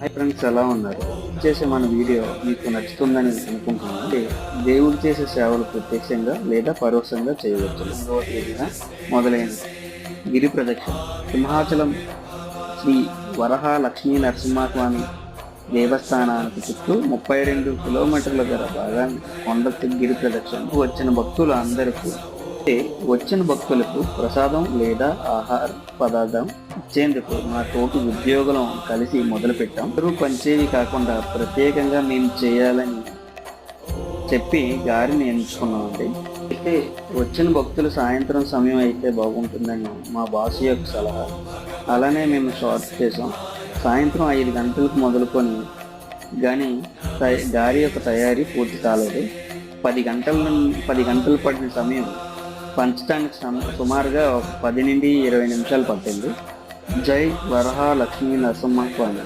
Hi friends ఎలా ఉన్నారు? చేసే మన వీడియో మీకు నచ్చుతుందని అనుకుంటున్నాను దేవుడు చేసే సేవలు ప్రత్యక్షంగా లేదా పరోక్షంగా చేయవచ్చు. మొదలైన గిరి ప్రదక్షిణ. సింహాచలం శ్రీ వరహ లక్ష్మీ నరసింహస్వామి దేవస్థానానికి చుట్టూ ముప్పై రెండు కిలోమీటర్ల గల భాగాన్ని కొండ గిరి ప్రదక్షిణకు వచ్చిన భక్తులు అందరికీ వచ్చిన భక్తులకు ప్రసాదం లేదా ఆహార పదార్థం ఇచ్చేందుకు మా తోటి ఉద్యోగులం కలిసి మొదలుపెట్టాం. అందరూ పంచేవి కాకుండా ప్రత్యేకంగా మేము చేయాలని చెప్పి గారిని ఎంచుకున్నామండి. అయితే వచ్చిన భక్తులు సాయంత్రం సమయం అయితే బాగుంటుందని మా బాస్ యొక్క సలహా. అలానే మేము షార్ట్ చేసాం సాయంత్రం ఐదు గంటలకు మొదలుకొని కానీ తయ- గారి యొక్క తయారీ పూర్తి కాలేదు. పది గంటల నుండి పది గంటలు పడిన సమయం పంచడానికి సుమారుగా ఒక పది నుండి ఇరవై నిమిషాలు పట్టింది. జై వరహ లక్ష్మీ నరసింహ స్వామి.